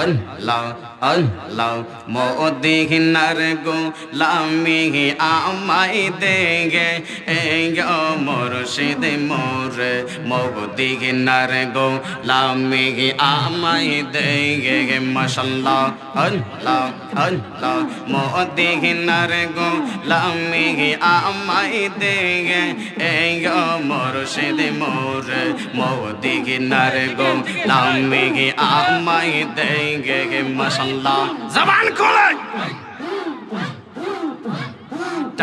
আল্লাহ আল্লাহ মোদিনার গো লামি আমাই দেগে এই গো মুর্শিদ মোর মোদিনার গো লামি আমাই দেগে, মাশাল্লাহ, আল্লাহ আল্লাহ মোদিনার গো লামি আমাই দেগে এই গো মুর্শিদ মোর মোদিনার গো লামি আমাই দেগে। মাশাল্লাহ জবান খোলে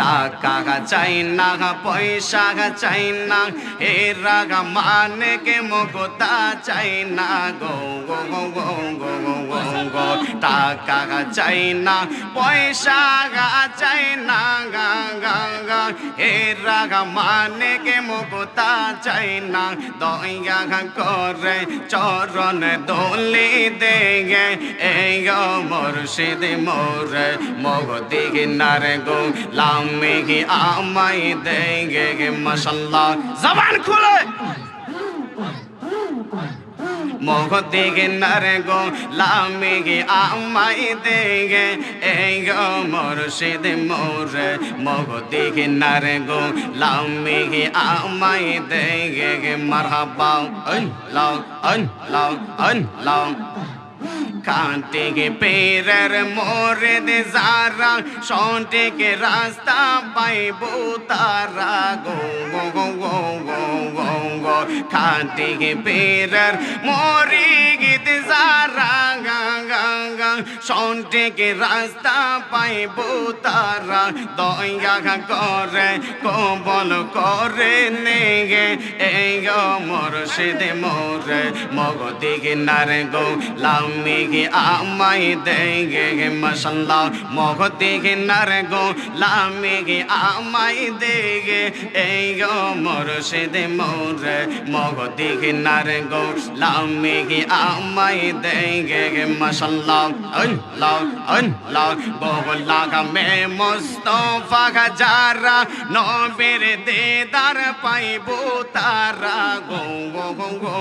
টাকা চাই না পয়সা চাই না। এ রাগা মানে কে মগতা চাই না গো গো গো গো গো গো গো গো। টাকা চাই না পয়সা চাই না, গা গা গা। এ রাগা মানে কে মগতা চাই না, দয়া করে চরণ দোলি দেগে। এই গো মুর্শিদ মোর মগদি গিনার গো, লামে কি আমায় দেগে মশাল্লাহ। জবান খুলে। মোহ দিকে নারে গো, লামিগে আমাই দেগে এই গো মুর্শিদ মোরে মোহ দিকে নারে গো, লামিগে আমাই দেগে মারহাবা। অন লাউ অন লাউ অন লাউ গে পেরের মোরে দে যারা সন্টে কে রাস্তা পাইব তারা। গো গো গো গো গো গো গো গে পেরের মোরে গীত যারা। গা গা গা সন্টে কে রাস্তা পাইব তারা। দয়া করে, কবল করে নেগে, এই গো মুর্শিদ মোরে। মগদিগে নারে গো লামি আমায় দেগে মশাল্লা মহতি নার গো লামে আমায় দেগে এই গো মোরশেদ মোর মহতি নার গো লামে আমায় দেগে মশাল্লা ওই লাউ ওই লাউ বহুলা মে মোস্তফা যারা নবের দেদার পাইব তারা গো গো গো গো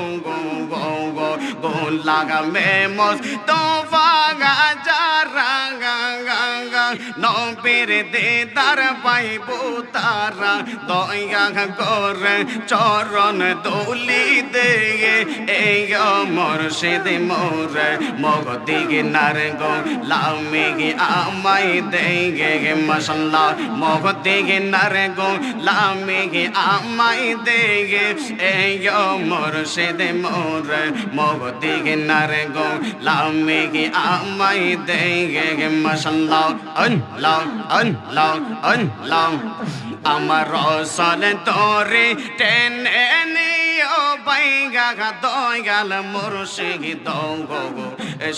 গো গো গো লাগা মে মোস্ত তো ভাঙা যারা নবের দেদার পাইব তারা দয়া করে চরণ দৌলি দেগে এই মর্ষিদ মোর মগদিগে নারগ লামিগে আমাই দেগে। মশলা মগদিগে নারগ লামিগে আমাই দেগে। এই মর্ষিদ মোর মগদিগে নারগ লামিগে আমাই দেগে। মশলা লং অন লং অন লং আমার রসলে তোরে টেনে দঙ্গো গো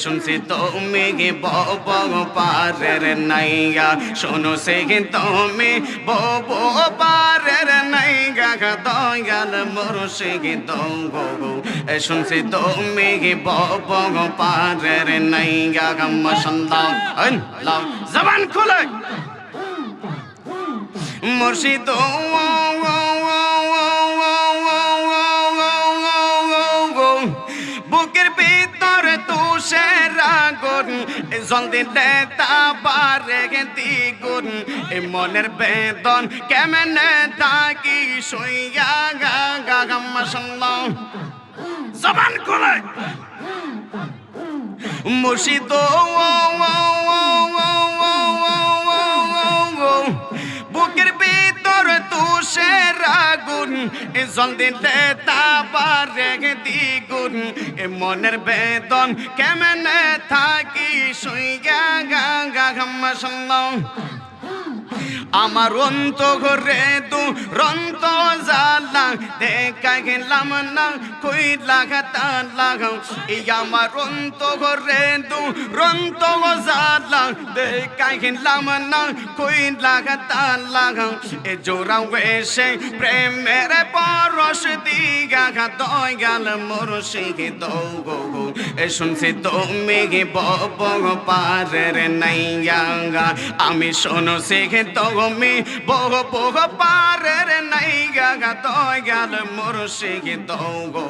শুনছি তুমি গে বব পারের নাইগা? শোনো সে গে তুমি বব পারের নাইগা? দয়াল মুর্শিদ দঙ্গো গো শুনছি তুমি গে বব পারের নাইগা? মশাল্লাহ আল্লাহ জবান খুলে। মুর্শিদ জল দিলে তা পারে দ্বিগুণ এ মনের বেদন কেমনে থাকি সইয়া গা গা গাম্মা শুনলাম জবান করে। মুর্শিদ বুকের এ জল দিলে তা পারে দ্বিগুণ, এ মনের বেদন কেমনে থাকি শুই গা গা ঘাম্মা শুনলাম আমার অন্ত ঘরে দু রন্ত জালা দেখা গেলাম না কই লাগাতা লাগাও। এই আমার অন্ত ঘরে দু রন্ত জালা দেখা গেলাম না কই লাগাতা লাগাও। এ জোড়া এসে প্রেমের পরশ দিগা দয় গেল মুর্শিদ দৌ গো। গো এ শুনছি তুমি গে বব পারের নাইয়া আমি শোনো শিখে গে তুমি বহু বহু পারের নাই গা দয় গেল মুর্শিদ দৌ গো।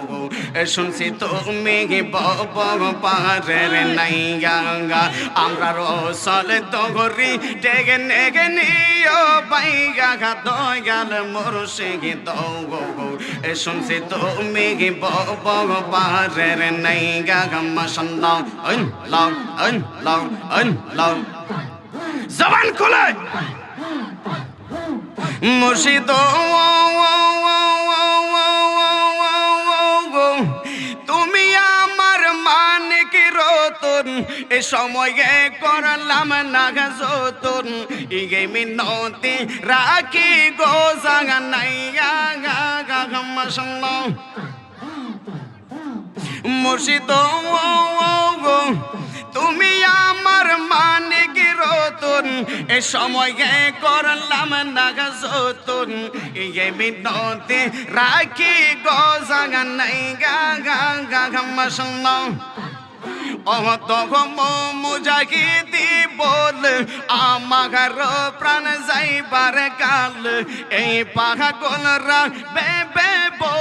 শুনছি তুমি বহু বহু পারের নাই গা। আমরা রসল তগরি টেগে নেগে নিও বাই গা দয় গেল মুর্শিদ দৌ গো। শুনছি তুমি বহু বহু পারের নাই গা। মাশাল্লাহ আন লাও আন লাও আন লাও জবান খুলে! মুর্শিদ তুমি আমার মানিক রতন, এ সময়ে করলাম না যতন। ইগে মিনতি রাখি গো, জাগা নাই গা গা মুর্শিদ রতন এ সময় করলাম না যতন ইয়ে বিনতে রাখি গজাগা নাই, গা গা গা গা অহতহ মুজাহিদি বল আমার প্রাণ যাইবার কাল। এই পাগল বে বে বল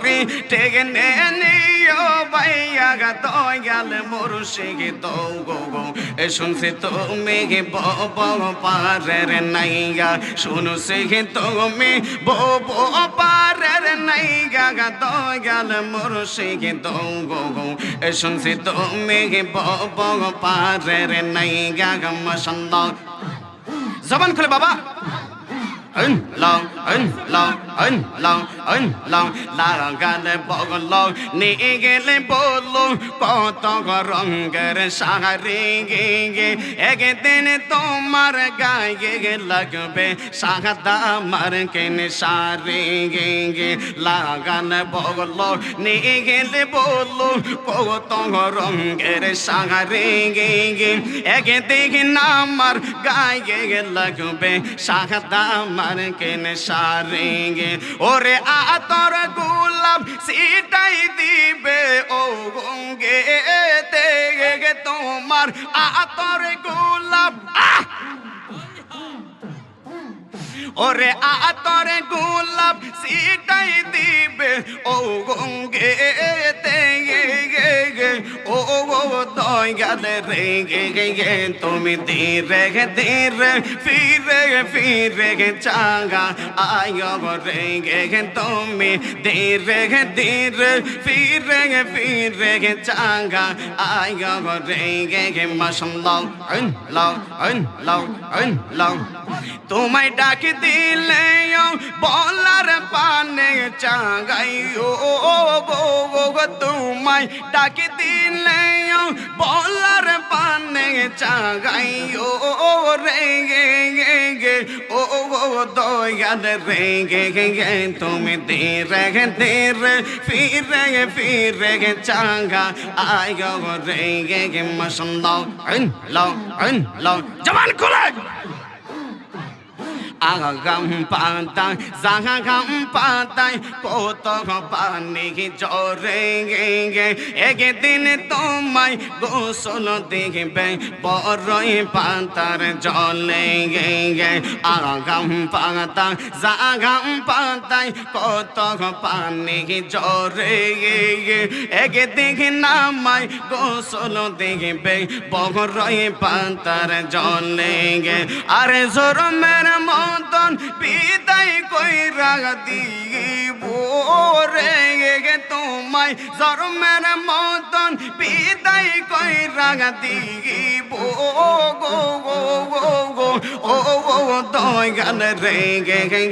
তগরি টেগে নে নিও বাইয়া গা দয় গাল মুর্শিদ দৌ গো গো। এ শুনছি তুমি গে বব পারের নাই গা শুনছি গে তুমি বব পারের নাই গা গা দয় গাল মুর্শিদ দৌ গো গো। এ শুনছি তুমি গে বব পারের নাই গা গা জবান খুলে বাবা। Ân lòng ân lòng ân lòng. Ân lòng লাগালে বগল নিয়ে গেলে বলল কত রঙের সাহারে গে গে একদিন তোমার গায়ে লাগবে সাদা মার কেনে সারে গে গে লাগালে বগল নিয়ে গেলে বলল কত রঙের সাহারে গে গে একদিন আমার গায়ে লাগবে সাদা মার কেনে সারেঙ্গে। ওরে আতর গোলাপ সিটাই দিবে ও গঙ্গে গে তোমার আতর গোলাপ। আহ! ওরে আতর গোলাপ সিটাই দিবে ও গঙ্গে ও ও দয় গেলে রে গে গে গে তুমি ধীরে গে ধীরে ফিরে ফিরে গে চাঙ্গা আয় রে গে গে তুমি ধীরে গে ধীরে ফিরে গে ফিরে গে চাঙ্গা আয় রে গে গে মাসাল্লাহ আন লাও আন লাও আন লাও তোমায় ডাক দিলে বলার পানে চাঙ্গাই ও গো গো গো তোমায় ডাক দিলে বলার পানে চাঙ্গাই ও রে গে গে গে, ও গো দয়াল রে গে গে গে, তুমি ধীরে ধীরে ফিরে গে ফিরে গে চাঙ্গা আয় রে গে গে লাও আন লাও জবান খুলে আগাম পাতায় জাগাম পাতায় কত পানি জরে গে একদিন তোমায় গোসল দেখবে বড়ই পাতার জলে গে গে। আগাম পাতা জাগাম পাতায় কত পানি জরে গে একদিন নামায় গোসল দেখবে বড়ই পাতার জলে গে। আরে জোর মেরে মতন বিদায় কইরা দিব রে গে তোমায়। জরমের মতন বিদায় কইরা দিব গো গো গো গো। ও ও দয়াল রে গে গে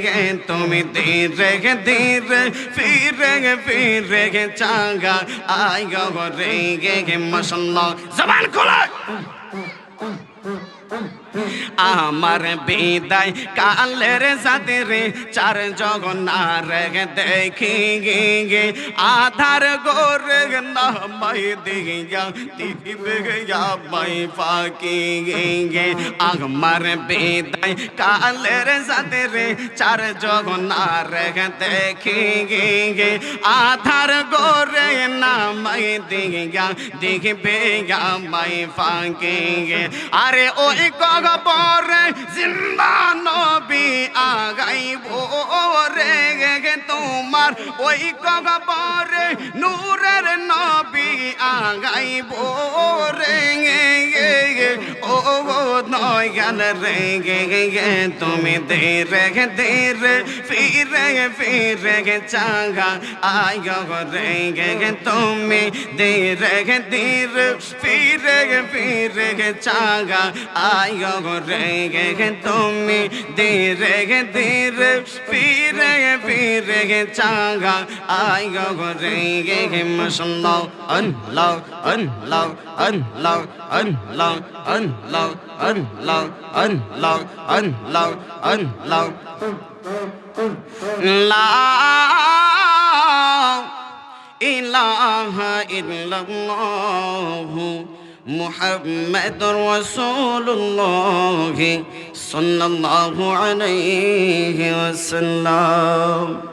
তুমি ধীরে ধীরে, ফিরে, গে ফিরে, গে, চাঙ্গা আয় গো রে গে গে, মশাল্লাহ। জবান খোলা। আমার বিদায় কালের জাতিরে চার জগন্নার দেখি গে আধার গোরে নামাই দিগা দিবে মাই ফাঁকি গে আমার বিদায় কালের জাতিরে চার জগন্নার দেখি গে আধার গোরে নামাই দিগা দেখবে মাই ফাঁকি আরে ওই পরে জিন্দা ওই কবরে নূরের নবী আগাই বোরে ও নয়ন রে, গে গে তুমি দের দের ফিরে ফিরে চাঙ্গা আয় রে, গে তুমি দের দের ফিরে ফিরে চাঙ্গা আয় রে, গে তুমি দের দের ফিরে ফিরে চাঙ্গা গো রে গে গে, রে গে দে রে ফিরে গে ফিরে গে চাঙ্গা আয় গো রে গে গে মাশাল্লাহ আল্লাহ আল্লাহ আল্লাহ আল্লাহ আল্লাহ আল্লাহ আল্লাহ আল্লাহ আল্লাহ লা ইলাহা ইল্লাল্লাহ মুহাম্মাদুর রাসূলুল্লাহ সাল্লাল্লাহু আলাইহি ওয়াসাল্লাম।